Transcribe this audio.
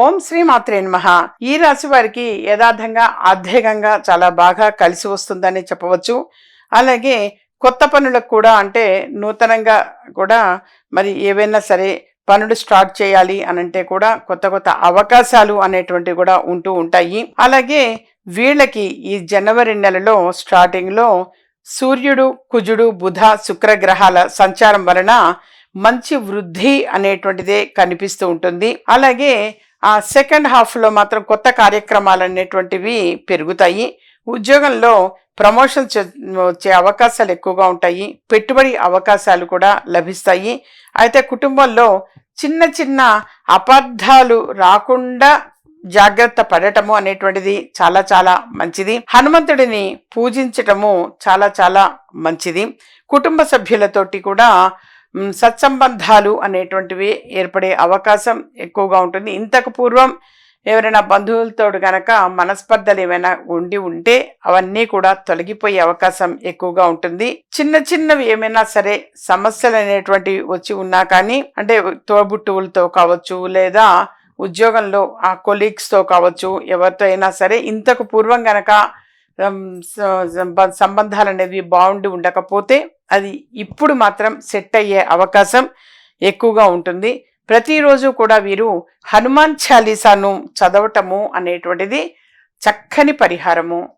ఓం శ్రీ మాత్రే నమ. ఈ రాశి వారికి యథార్థంగా ఆర్థికంగా చాలా బాగా కలిసి వస్తుందని చెప్పవచ్చు. అలాగే కొత్త పనులకు కూడా అంటే నూతనంగా కూడా మరి ఏవైనా సరే పనులు స్టార్ట్ చేయాలి అని అంటే కూడా కొత్త కొత్త అవకాశాలు అనేటువంటివి కూడా ఉంటూ ఉంటాయి. అలాగే వీళ్ళకి ఈ జనవరి నెలలో స్టార్టింగ్లో సూర్యుడు కుజుడు బుధ శుక్రగ్రహాల సంచారం వలన మంచి వృద్ధి అనేటువంటిదే కనిపిస్తూ ఉంటుంది. అలాగే ఆ సెకండ్ హాఫ్లో మాత్రం కొత్త కార్యక్రమాలు అనేటువంటివి పెరుగుతాయి. ఉద్యోగంలో ప్రమోషన్ వచ్చే అవకాశాలు ఎక్కువగా ఉంటాయి. పెట్టుబడి అవకాశాలు కూడా లభిస్తాయి. అయితే కుటుంబంలో చిన్న చిన్న అపార్థాలు రాకుండా జాగ్రత్త పడటము అనేటువంటిది చాలా చాలా మంచిది. హనుమంతుడిని పూజించటము చాలా చాలా మంచిది. కుటుంబ సభ్యులతోటి కూడా సత్సంబంధాలు అనేటువంటివి ఏర్పడే అవకాశం ఎక్కువగా ఉంటుంది. ఇంతకు పూర్వం ఎవరైనా బంధువులతో గనక మనస్పర్ధలు ఏమైనా ఉండి ఉంటే అవన్నీ కూడా తొలగిపోయే అవకాశం ఎక్కువగా ఉంటుంది. చిన్న చిన్నవి ఏమైనా సరే సమస్యలు అనేటువంటివి వచ్చి ఉన్నా కానీ అంటే తోబుట్టువులతో కావచ్చు లేదా ఉద్యోగంలో ఆ కొలీగ్స్తో కావచ్చు ఎవరితో అయినా సరే ఇంతకు పూర్వం గనక సంబంధాలు అనేవి బాగుండి ఉండకపోతే అది ఇప్పుడు మాత్రం సెట్ అయ్యే అవకాశం ఎక్కువగా ఉంటుంది. ప్రతిరోజు కూడా వీరు హనుమాన్ చాలీసాను చదవటము అనేటువంటిది చక్కని పరిహారము.